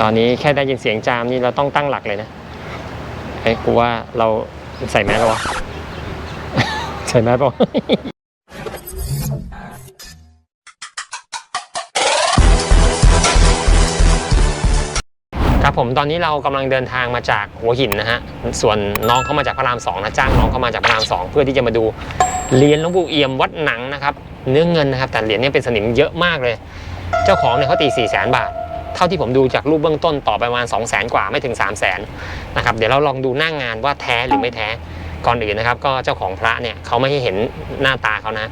ตอนนี้แค่ได้ยินเสียงจามนี่เราต้องตั้งหลักเลยนะเอ้กูว่าเราใส่แมสแล้ววะใส่แมสป่ะ ผมตอนนี้เรากำลังเดินทางมาจากหัวหินนะฮะส่วนน้องเขามาจากพระรามสองนะจ้างน้องเขามาจากพระรามสองเพื่อที่จะมาดูเหรียญหลวงปู่เอี่ยมวัดหนังนะครับเนื้อเงินนะครับแต่เหรียญเนี้เป็นสนิมเยอะมากเลย เจ้าของเนี่ยเขาตี4ี่แสนบาท เท่าที่ผมดูจากรูปเบื้องต้นต่อไปประมาณ 2 0 0แสนกว่าไม่ถึง 3 0 0แสนนะครับเดี๋ยวเราลองดูหน้างงานว่าแท้หรือไม่แท้ก่อนอื่นนะครับ ก็เจ้าของพระเนี่ยเขาไม่ให้เห็นหน้าตาเขานะ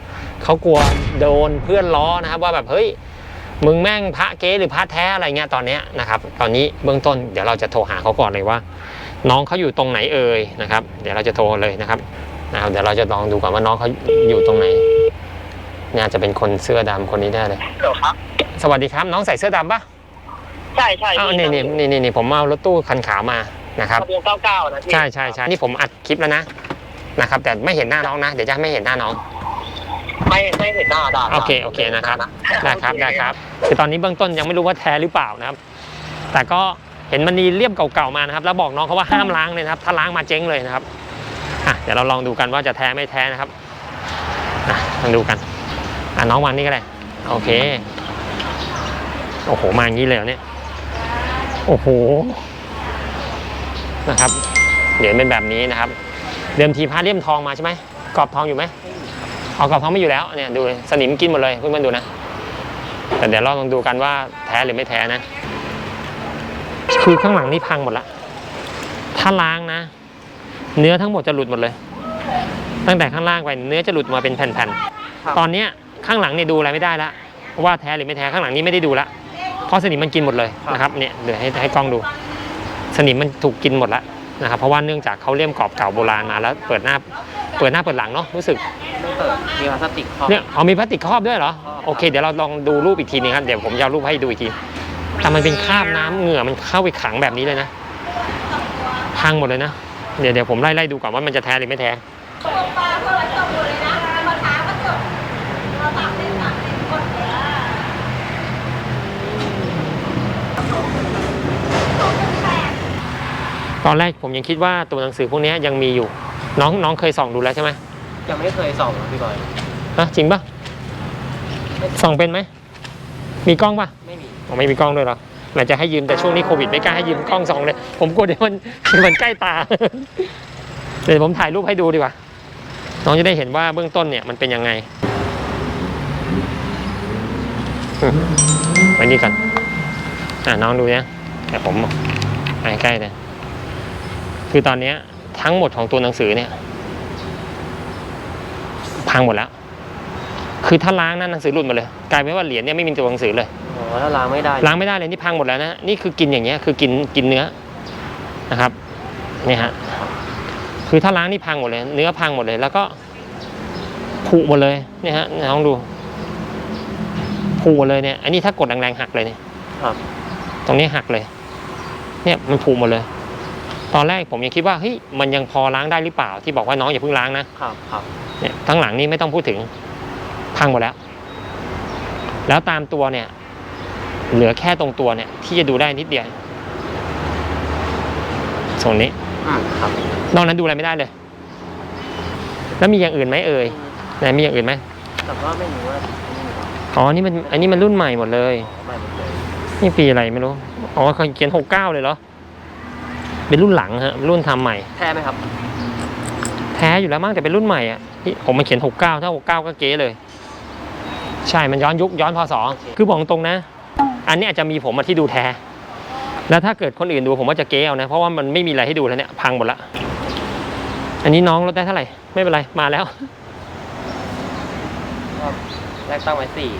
เขากลัวโดนเพื่อนล้อนะครับว่าแบบเฮ้ย มึงแม่งพระเก๊หรือพระแท้อะไรเงี้ยตอนเนี้ยนะครับ ตอนนี้เบื้องต้นเดี๋ยวเราจะโทรหาเขาก่อนเลยว่า น้องเขาอยู่ตรงไหนเอ่ยนะครับ เดี๋ยวเราจะโทรเลยนะครับนะครับ เดี๋ยวเราจะลองดูก่อนว่าน้องเขาอยู่ตรงไหนน่าจะเป็นคนเสื้อดำคนนี้ได้เลยเดี๋ยวครับ สวัสดีครับ น้องใส่เสื้อดำปะใช่ใช่อ้าวพี่นี่นี่นี่นี่นี่ผมเอารถตู้คันขาวมานะครับทะเบียนเก้าเก้านะพี่ใช่ใช่ใช่นี่ผมอัดคลิปแล้วนะนะครับ แต่ไม่เห็นหน้าน้องนะ เดี๋ยวจะไม่เห็นหน้าน้อง ไม่ไม่เห็นหน้าด่าโอเคโอเคนะครับได้ครับได้ครับคือตอนนี้เบื้องต้นยังไม่รู้ว่าแท้หรือเปล่านะครับ แต่ก็เห็นมันมีเลี่ยมเก่าๆมานะครับ แล้วบอกน้องเขาว่าห้ามล้างเลยนะครับ ถ้าล้างมาเจ๊งเลยนะครับอะเดี๋ยวเราลองดูกันว่าจะแท้ไม่แท้นะครับอะลองดูกันอะน้องวางนี่ก็ได้โอเคโอ้โหมาอย่างนี้เลยเหรอเนี่ยโอ้โหนะครับเหรียญเป็นแบบนี้นะครับ เดิมทีพระเลี่ยมทองมาใช่ไหมกรอบทองอยู่ไหม เอากรอบทองไม่อยู่แล้วเนี่ยดูสนิมกินหมดเลยเพื่อนๆดูนะ แต่เดี๋ยวเราลองดูกันว่าแท้หรือไม่แท้นะ คือข้างหลังนี่พังหมดละ ถ้าล้างนะ เนื้อทั้งหมดจะหลุดหมดเลย ตั้งแต่ข้างล่างไปเนื้อจะหลุดมาเป็นแผ่นๆ ตอนเนี้ยข้างหลังเนี่ยดูอะไรไม่ได้ละว่าแท้หรือไม่แท้ข้างหลังนี้ไม่ได้ดูละเพราะสนิมมันกินหมดเลยนะครับเนี่ยเดี๋ยวให้ให้กล้องดู สนิมมันถูกกินหมดละ นะครับเพราะว่าเนื่องจากเขาเลี่ยมกรอบเก่าโบราณมาแล้วเปิดหน้าเปิดหน้าเปิดหลังเนาะรู้สึกไม่เปิดมีพลาสติกครอบ เนี่ยเอามีพลาสติกครอบด้วยเหรอครอบ โอเคเดี๋ยวเราลองดูรูปอีกทีนึงครับเดี๋ยวผมจะเอารูปให้ดูอีกทีแต่มันเป็นคราบน้ำเหงื่อมันเข้าไปขังแบบนี้เลยนะพังหมดเลยนะเดี๋ยวเดี๋ยวผมไล่ไล่ดูก่อนว่ามันจะแท้หรือไม่แท้ ตอนแรกผมยังคิดว่าตัวหนังสือพวกเนี้ยยังมีอยู่ น้องน้องเคยส่องดูแล้วใช่ไหมยังไม่เคยส่องนะพี่บอยฮะจริงปะส่องเป็นไหมมีกล้องปะไม่มีอ๋อไม่มีกล้องด้วยเหรอหลังจะให้ยืมแต่ช่วงนี้โควิดไม่กล้าให้ยืมกล้องส่องเลย ผมกลัวเดี๋ยวมันมันใกล้ตาเดี๋ยวผมถ่ายรูปให้ดูดีกว่า น้องจะได้เห็นว่าเบื้องต้นเนี่ยมันเป็นยังไงอืมไว้นี่ก่อนอะน้องดูเนี่ยแต่ผมไปใกล้เลย คือตอนเนี้ยทั้งหมดของตัวหนังสือเนี่ย พังหมดแล้ว คือถ้าล้างนั่นหนังสือหลุดหมดเลยกลายเป็นว่าเหรียญเนี่ยไม่มีตัวหนังสือเลยอ๋อถ้าล้างไม่ได้ล้างไม่ได้เลยนี่พังหมดแล้วนะนี่คือกินอย่างเงี้ยคือกินกินเนื้อนะครับเนี่ยฮะคือถ้าล้างนี่พังหมดเลย เนื้อพังหมดเลย แล้วก็ผุหมดเลยเนี่ยฮะลองดูผุหมดเลยเนี่ยอันนี้ถ้ากดแรงๆหักเลยเนี่ยครับตรงนี้หักเลย เนี่ยมันผุหมดเลย ตอนแรกผมยังคิดว่าเฮ้ยมันยังพอล้างได้หรือเปล่า ที่บอกว่าน้องอย่าเพิ่งล้างนะครับครับเนี่ยทั้งหลังนี่ไม่ต้องพูดถึงพังหมดแล้ว แล้วตามตัวเนี่ย เหลือแค่ตรงตัวเนี่ย ที่จะดูได้นิดเดียวส่วนนี้อืมครับนอกนั้นดูอะไรไม่ได้เลย แล้วมีอย่างอื่นไหมเอ่ยไหนมีอย่างอื่นไหมแต่ว่าไม่รู้ว่าไม่รู้ว่าอ๋อนี่มันอันนี้มันรุ่นใหม่หมดเลยอ๋อไม่หมดเลยนี่ปีอะไรไม่รู้ อ๋อเขาเขียนหกเก้าเลยเหรอ เป็นรุ่นหลังฮะรุ่นทำใหม่ แท้ไหมครับ แท้อยู่แล้วมั้งแต่เป็นรุ่นใหม่อะที่ผมมันเขียน 69 ถ้า 69 ก็เก๋เลย ใช่มันย้อนยุคย้อนพศคือบอกตรงนะ อันนี้อาจจะมีผมมาที่ดูแท้ แล้วถ้าเกิดคนอื่นดูผมว่าจะเก๋เอานะ เพราะว่ามันไม่มีอะไรให้ดูแล้วเนี่ยพังหมดละอันนี้น้องลดได้เท่าไหร่ไม่เป็นไรมาแล้วก็แรกตั้งไว้สี่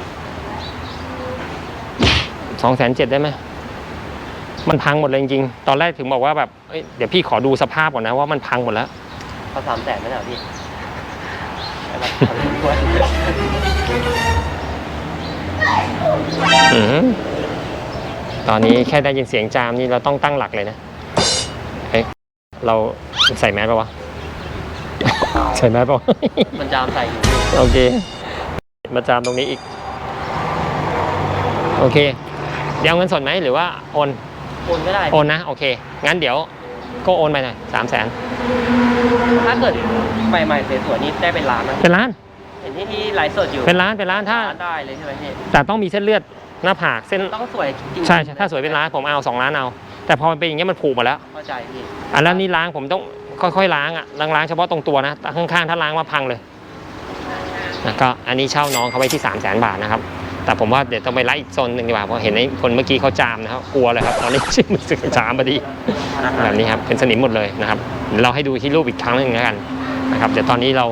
สองแสนเจ็ดได้ไหม มันพังหมดเลยจริงๆ ตอนแรกถึงบอกว่าแบบเอ้ยเดี๋ยวพี่ขอดูสภาพก่อนนะว่ามันพังหมดแล้วเขาสามแสนไม่ใช่เหรอพี่เอามาทำด้วยอืมตอนนี้แค่ได้ยินเสียงจามนี่เราต้องตั้งหลักเลยนะเฮ้ยเราใส่แมสปะวะ ใส่แมสปะวะ มันจามใส่อยู่โอเค มาจามตรงนี้อีก โอเค เดี๋ยวเอาเงินสดไหมหรือว่าโอน โอนก็ได้ โอนนะ โอเค งั้นเดี๋ยวก็โอนไปหน่อยสามแสนถ้าเกิดใหม่ๆสวยๆนี่ได้เป็นล้านนะเป็นล้าน เห็นที่ที่ไลฟ์สดอยู่ เป็นล้าน เป็นล้าน ถ้าล้านได้เลยใช่ไหมพี่ แต่ต้องมีเส้นเลือดหน้าผากเส้น ต้องสวยจริงๆใช่ใช่ถ้าสวยเป็นล้านผมเอาสองล้านเอา แต่พอมันเป็นอย่างเงี้ยมันผูกหมดแล้วเข้าใจพี่อันแล้วนี่ล้างผมต้องค่อยๆล้างอะ ล้างล้างเฉพาะตรงตัวนะแต่ข้างๆถ้าล้างมาพังเลยนะก็อันนี้เช่าน้องเขาไว้ที่3 0 0 0 0 0บาทนะครับ แต่ผมว่าเดี๋ยวต้องไปไล่อีกโซนหนึ่งดีกว่าเพราะเห็นไอ้คนเมื่อกี้เขาจามนะครับกลัวเลยครับตอนนี้ชื่อมันสึกจามพอดีแบบนี้ครับเป็นสนิมหมดเลยนะครับเราให้ดูที่รูปอีกครั้งหนึ่งแล้วกันนะครับเดี๋ยวตอนนี้เรา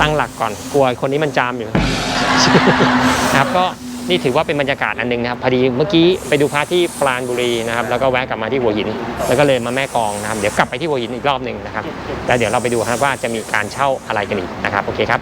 ตั้งหลักก่อนกลัวคนนี้มันจามอยู่นะครับก็นี่ถือว่าเป็นบรรยากาศอันหนึงนะครับพอดีเมื่อกี้ไปดูพระที่ปราณบุรีนะครับแล้วก็แวะกลับมาที่หัวหิน แล้วก็เลยมาแม่กองนะครับเดี๋ยวกลับไปที่หัวหินอีกรอบหนึ่งนะครับแล้วเดี๋ยวเราไปดูครับว่าจะมีการเช่าอะไรกันอีกนะครับโอเคครับ